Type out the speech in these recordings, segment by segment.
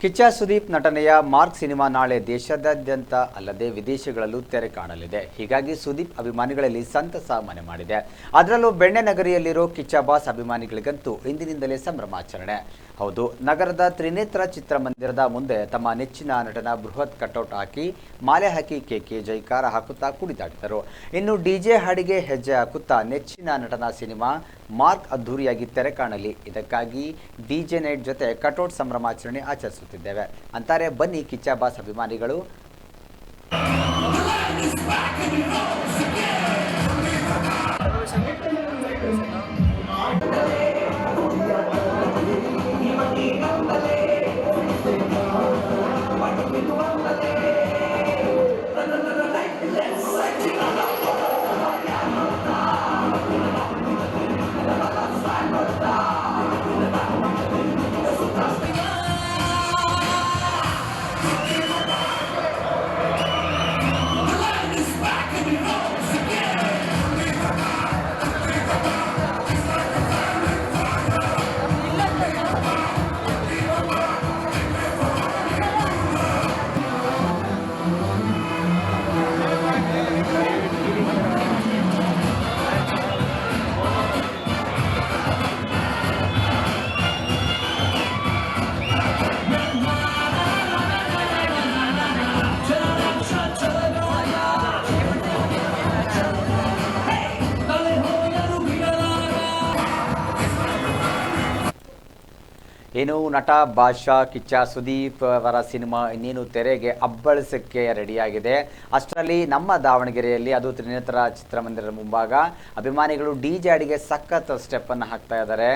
ಕಿಚ್ಚ ಸುದೀಪ್ ನಟನೆಯ mark cinema ನಾಳೆ ದೇಶದಾದ್ಯಂತ ಅಲ್ಲದೆ ವಿದೇಶಗಳಲ್ಲೂ ತೆರೆ ಕಾಣಲಿದೆ. ಹೀಗಾಗಿ ಸುದೀಪ್ ಅಭಿಮಾನಿಗಳಲ್ಲಿ ಸಂತಸ ಮನೆ ಮಾಡಿದೆ. ಅದರಲ್ಲೂ ಬೆಣ್ಣೆ ನಗರಿಯಲ್ಲಿರೋ ಕಿಚ್ಚ ಬಾಸ್ ಅಭಿಮಾನಿಗಳಿಗಂತೂ ಇಂದಿನಿಂದಲೇ ಸಂಭ್ರಮಾಚರಣೆ. ಹೌದು. ನಗರದ ತ್ರಿನೇತ್ರ ಚಿತ್ರಮಂದಿರದ ಮುಂದೆ ತಮ್ಮ ನೆಚ್ಚಿನ ನಟನ ಬೃಹತ್ ಕಟೌಟ್ ಹಾಕಿ ಮಾಲೆ ಹಾಕಿ ಕೇಕೆ ಜೈಕಾರ ಹಾಕುತ್ತಾ ಕುಡಿದಾಡಿದರು. ಇನ್ನು ಡಿಜೆ ಹಾಡಿಗೆ ಹೆಜ್ಜೆ ಹಾಕುತ್ತಾ ನೆಚ್ಚಿನ ನಟನ ಸಿನಿಮಾ ಮಾರ್ಕ್ ಅದ್ಧೂರಿಯಾಗಿ ತೆರೆ ಕಾಣಲಿ. ಇದಕ್ಕಾಗಿ ಡಿಜೆ ನೈಟ್ ಜೊತೆ ಕಟೌಟ್ ಸಂಭ್ರಮಾಚರಣೆ ಆಚರಿಸುತ್ತಿದ್ದೇವೆ. ಅಂತಾರೆ, ಬನ್ನಿ ಕಿಚ್ಚಾಬಾಸ್ ಅಭಿಮಾನಿಗಳು. ಏನು ನಟ ಬಾಷಾ ಕಿಚ್ಚ ಸುದೀಪ್ ಅವರ ಸಿನಿಮಾ ಇನ್ನೇನು ತೆರೆಗೆ ಅಬ್ಬಳಿಸಕ್ಕೆ ರೆಡಿಯಾಗಿದೆ. ಅಷ್ಟರಲ್ಲಿ ನಮ್ಮ ದಾವಣಗೆರೆಯಲ್ಲಿ ಅದು ತ್ರಿನೇತ್ರ ಚಿತ್ರಮಂದಿರದ ಮುಂಭಾಗ. ಅಭಿಮಾನಿಗಳು ಡಿ ಜೆ ಅಡಿಗೆ ಸಖತ್ ಸ್ಟೆಪ್ಪನ್ನು ಹಾಕ್ತಾ ಇದ್ದಾರೆ.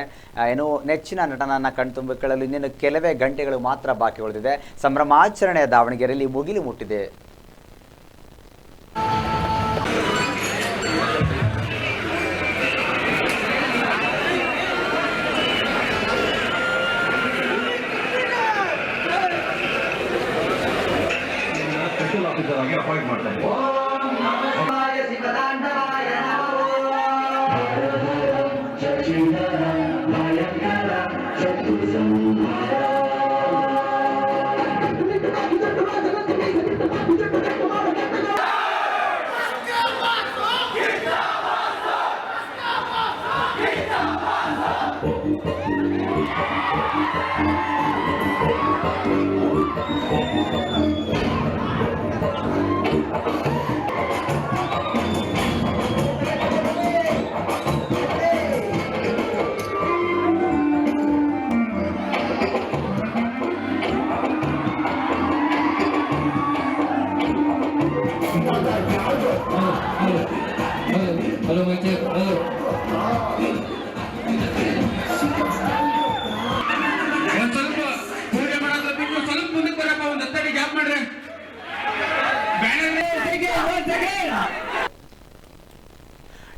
ಏನು ನೆಚ್ಚಿನ ನಟನನ್ನ ಕಣ್ತುಂಬಿಕೊಳ್ಳಲು ಇನ್ನೇನು ಕೆಲವೇ ಗಂಟೆಗಳು ಮಾತ್ರ ಬಾಕಿ ಉಳಿದಿದೆ. ಸಂಭ್ರಮಾಚರಣೆ ದಾವಣಗೆರೆಯಲ್ಲಿ ಮುಗಿಲು ಮುಟ್ಟಿದೆ. अपॉइंट मारता है।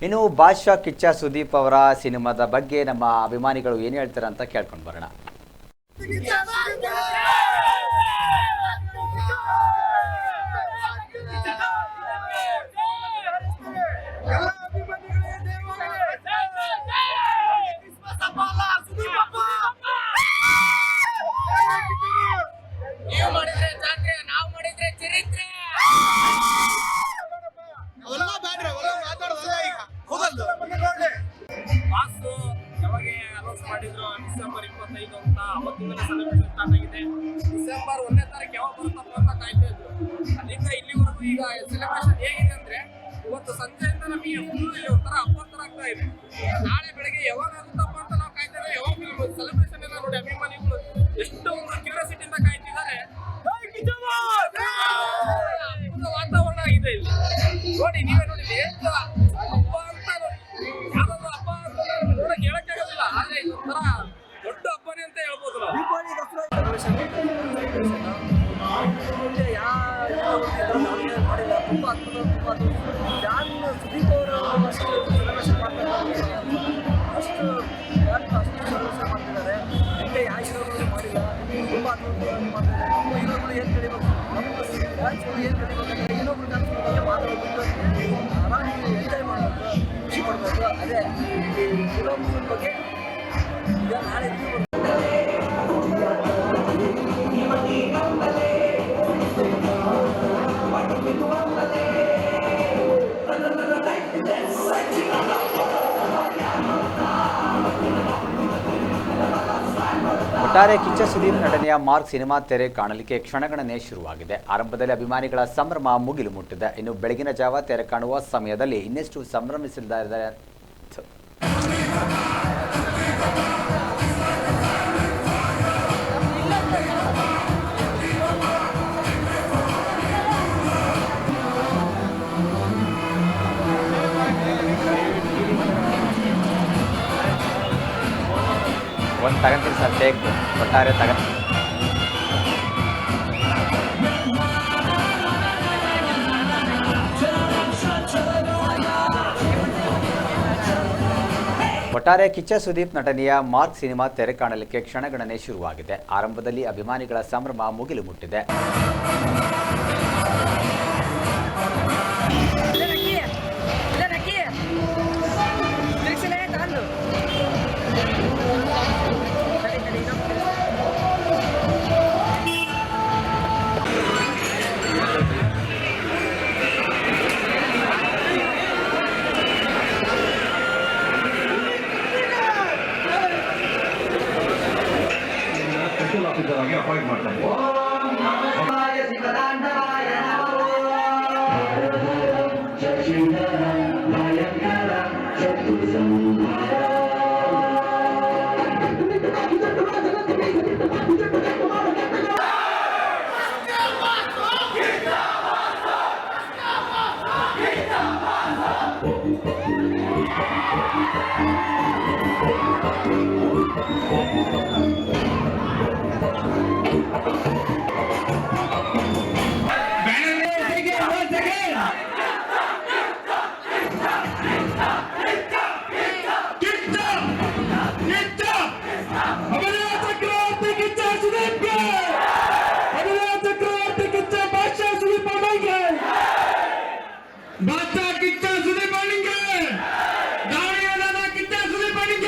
ಇನ್ನು ಬಾದ್ಶಾ ಕಿಚ್ಚ ಸುದೀಪ್ ಅವರ ಸಿನಿಮಾದ ಬಗ್ಗೆ ನಮ್ಮ ಅಭಿಮಾನಿಗಳು ಏನು ಹೇಳ್ತಾರೆ ಅಂತ ಕೇಳ್ಕೊಂಡು ಬರೋಣ. ಅನೌನ್ಸ್ ಮಾಡಿದ್ರು ಡಿಸೆಂಬರ್ ಇಪ್ಪತ್ತೈದು ಅಂತ ಅವತ್ತಿಂದಲೇ ಸೆಲೆಬ್ರೇಷನ್ ಸ್ಟಾರ್ಟ್ ಆಗಿದೆ. ಡಿಸೆಂಬರ್ ಒಂದನೇ ತಾರೀಕು ಯಾವಾಗ ಬರುತ್ತಪ್ಪ ಅಂತ ಕಾಯ್ತಾ ಇದ್ರು. ಅಲ್ಲಿಂದ ಇಲ್ಲಿವರೆಗೂ ಈಗ ಸೆಲೆಬ್ರೇಷನ್ ಹೇಗಿದೆ ಅಂದ್ರೆ, ಇವತ್ತು ಸಂಜೆಯಿಂದ ನಮಗೆ ಫುಲ್ ಇಲ್ಲಿ ಒಂಥರ ಅಪ್ಪತ್ತರ ತರ ಆಗ್ತಾ ಇದೆ. ನಾಳೆ ಬೆಳಗ್ಗೆ ಯಾವಾಗ ಒಟ್ಟಾರೆ ಕಿಚ್ಚ ಸುದೀಪ್ ನಟನೆಯ ಮಾರ್ಕ್ ಸಿನಿಮಾ ತೆರೆ ಕಾಣಲಿಕ್ಕೆ ಕ್ಷಣಗಣನೆ ಶುರುವಾಗಿದೆ. ಆರಂಭದಲ್ಲಿ ಅಭಿಮಾನಿಗಳ ಸಂಭ್ರಮ ಮುಗಿಲು ಮುಟ್ಟಿದೆ. ಇನ್ನು ಬೆಳಗಿನ ಜಾವ ತೆರೆ ಕಾಣುವ ಸಮಯದಲ್ಲಿ ಇನ್ನೆಷ್ಟು ಸಂಭ್ರಮಿಸಲಿದ್ದಾರೆ ಥು. ಒಂದು ತಗೊಂತೀನಿ ಸರ್ ಟೇಕ್ ಒಟ್ಟಾರೆ ತಗ ಒಟ್ಟಾರೆ ಕಿಚ್ಚ ಸುದೀಪ್ ನಟನೆಯ ಮಾರ್ಕ್ ಸಿನಿಮಾ ತೆರೆ ಕಾಣಲಿಕ್ಕೆ ಕ್ಷಣಗಣನೆ ಶುರುವಾಗಿದೆ. ಆರಂಭದಲ್ಲಿ ಅಭಿಮಾನಿಗಳ ಸಂಭ್ರಮ ಮುಗಿಲು ಮುಟ್ಟಿದೆ. ಸ್ಪೆಷಲ್ ಆಫೀಸರ್ ಆಗಿ ಅಪಾಯಿಂಟ್ ಮಾಡ್ತಾ